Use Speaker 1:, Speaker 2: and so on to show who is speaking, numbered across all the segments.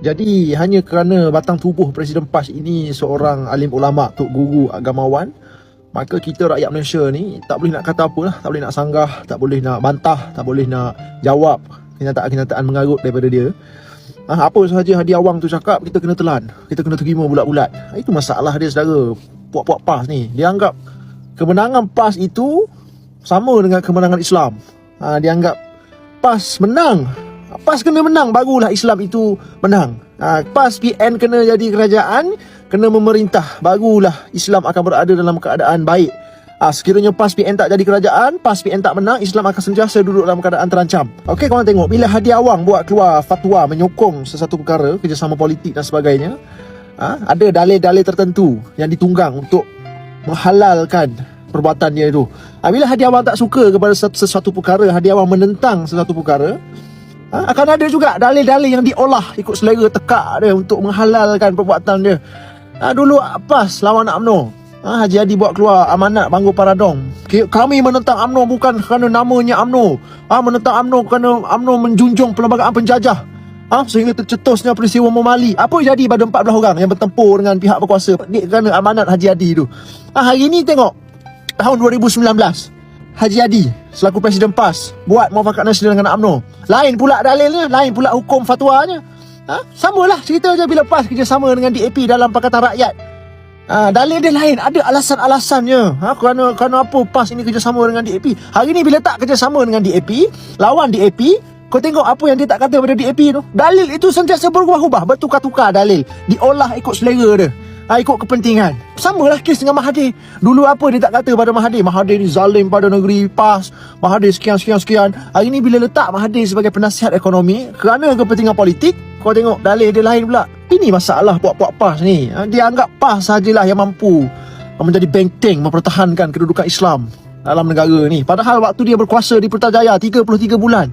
Speaker 1: Jadi hanya kerana batang tubuh Presiden PAS ini seorang alim ulama, tok guru agamawan, maka kita rakyat Malaysia ni tak boleh nak kata apa lah, tak boleh nak sanggah, tak boleh nak bantah, tak boleh nak jawab kenyataan-kenyataan mengarut daripada dia. Ha, apa sahaja hadiah awang tu cakap, kita kena telan. Kita kena terima bulat-bulat. Ha, itu masalah dia saudara. Puak-puak PAS ni. Dia anggap kemenangan PAS itu sama dengan kemenangan Islam. Ha, dia anggap PAS menang PAS kena menang barulah Islam itu menang. Ha, PAS PN kena jadi kerajaan, kena memerintah barulah Islam akan berada dalam keadaan baik. Ha, sekiranya PAS PN tak jadi kerajaan, PAS PN tak menang, Islam akan sentiasa duduk dalam keadaan terancam. Okey, korang tengok bila Hadi Awang buat keluar fatwa menyokong sesuatu perkara, kerjasama politik dan sebagainya, ha, ada dalil-dalil tertentu yang ditunggang untuk menghalalkan perbuatan dia itu. Ha, bila Hadi Awang tak suka kepada sesuatu perkara, Hadi Awang menentang sesuatu perkara, ha, akan ada juga dalil-dalil yang diolah ikut selera tekak dia untuk menghalalkan perbuatan dia. Ha, dulu PAS lawan UMNO. Ha, Haji Adi buat keluar amanat Bangor Paradong. Kami menentang UMNO bukan kerana namanya UMNO. Ha, menentang UMNO kerana UMNO menjunjung perlembagaan penjajah. Ha, sehingga tercetusnya peristiwa Momali. Apa yang jadi pada 14 orang yang bertempur dengan pihak berkuasa kerana amanat Haji Adi tu. Ha, hari ni tengok tahun 2019. Haji Adi selaku Presiden PAS buat muafakat nasional dengan UMNO. Lain pula dalilnya, lain pula hukum fatwanya. Ha? Samalah cerita je bila PAS kerjasama dengan DAP dalam Pakatan Rakyat. Ha, dalil dia lain, ada alasan-alasannya. Ha, kerana, kerana apa PAS ini kerjasama dengan DAP. Hari ni bila tak kerjasama dengan DAP, lawan DAP, kau tengok apa yang dia tak kata pada DAP tu. Dalil itu sentiasa berubah-ubah, bertukar-tukar dalil. Diolah ikut selera dia ha, ikut kepentingan. Sama lah kes dengan Mahathir. Dulu apa dia tak kata pada Mahathir? Mahathir ni zalim pada negeri, PAS. Mahathir sekian-sekian-sekian. Hari ni bila letak Mahathir sebagai penasihat ekonomi, kerana kepentingan politik, kau tengok dalih dia lain pula. Ini masalah puak-puak PAS ni. Ha, dia anggap PAS sajalah yang mampu menjadi benteng mempertahankan kedudukan Islam dalam negara ni. Padahal waktu dia berkuasa di Putrajaya 33 bulan.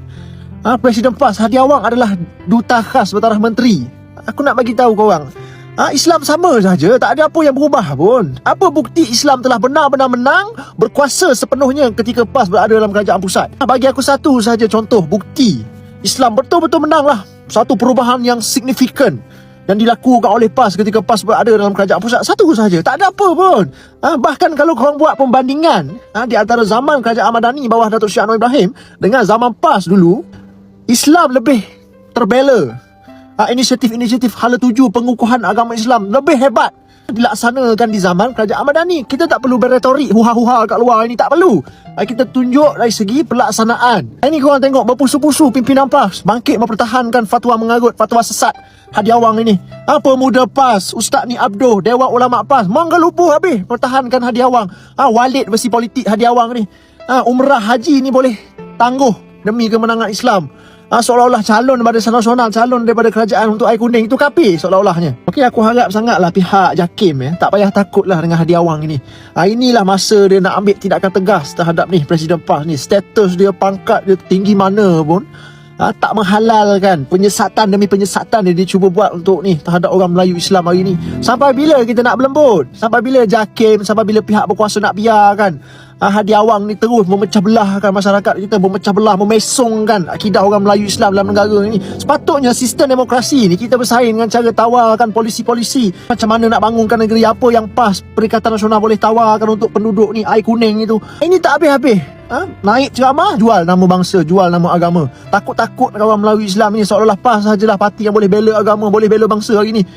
Speaker 1: Ha, Presiden PAS Hadi Awang adalah duta khas bertaraf menteri. Aku nak bagi tahu kau orang. Ha, Islam sama saja, tak ada apa yang berubah pun. Apa bukti Islam telah benar-benar menang, berkuasa sepenuhnya ketika PAS berada dalam kerajaan pusat? Ha, bagi aku satu saja contoh bukti Islam betul-betul menanglah. Satu perubahan yang signifikan yang dilakukan oleh PAS ketika PAS berada dalam kerajaan pusat. Satu saja, tak ada apa pun. Ha, bahkan kalau korang buat pembandingan ha, di antara zaman kerajaan Madani bawah Datuk Syed Anwar Ibrahim dengan zaman PAS dulu, Islam lebih terbela uh, inisiatif-inisiatif hala tuju pengukuhan agama Islam lebih hebat dilaksanakan di zaman kerajaan Madani. Kita tak perlu berretorik huha-huha kat luar ini. Tak perlu. Uh, kita tunjuk dari segi pelaksanaan. Ini korang tengok berpusu-pusu pimpinan PAS. Bangkit mempertahankan fatwa mengarut, fatwa sesat Hadi Awang ini. Apa muda PAS, Ustaz ni Abduh, Dewan Ulama PAS. Mangga lupa habis pertahankan Hadi Awang. Ha, walid besi politik Hadi Awang ni. Ha, umrah haji ni boleh tangguh demi kemenangan Islam ha, seolah-olah calon Barisan Nasional calon daripada kerajaan untuk air kuning itu kapi seolah-olahnya. Okey aku harap sangatlah pihak JAKIM ya tak payah takutlah dengan hadiah awang ini. Ha, inilah masa dia nak ambil tindakan tegas terhadap ni Presiden PAS ni. Status dia pangkat dia tinggi mana pun ha, tak menghalalkan penyesatan demi penyesatan dia dia cuba buat untuk ni terhadap orang Melayu Islam hari ni. Sampai bila kita nak berlembut? Sampai bila JAKIM sampai bila pihak berkuasa nak biarkan uh, Hadi Awang ni terus memecah belahkan masyarakat kita memecah belah memesongkan akidah orang Melayu Islam dalam negara ini sepatutnya sistem demokrasi ni kita bersaing dengan cara tawarkan polisi-polisi macam mana nak bangunkan negeri apa yang pas Perikatan Nasional boleh tawarkan untuk penduduk ni air kuning itu. Ini tak habis-habis. Ha? naik ceramah jual nama bangsa jual nama agama. Takut-takut orang Melayu Islam ni seolah-olah pas sajalah parti yang boleh bela agama boleh bela bangsa hari ni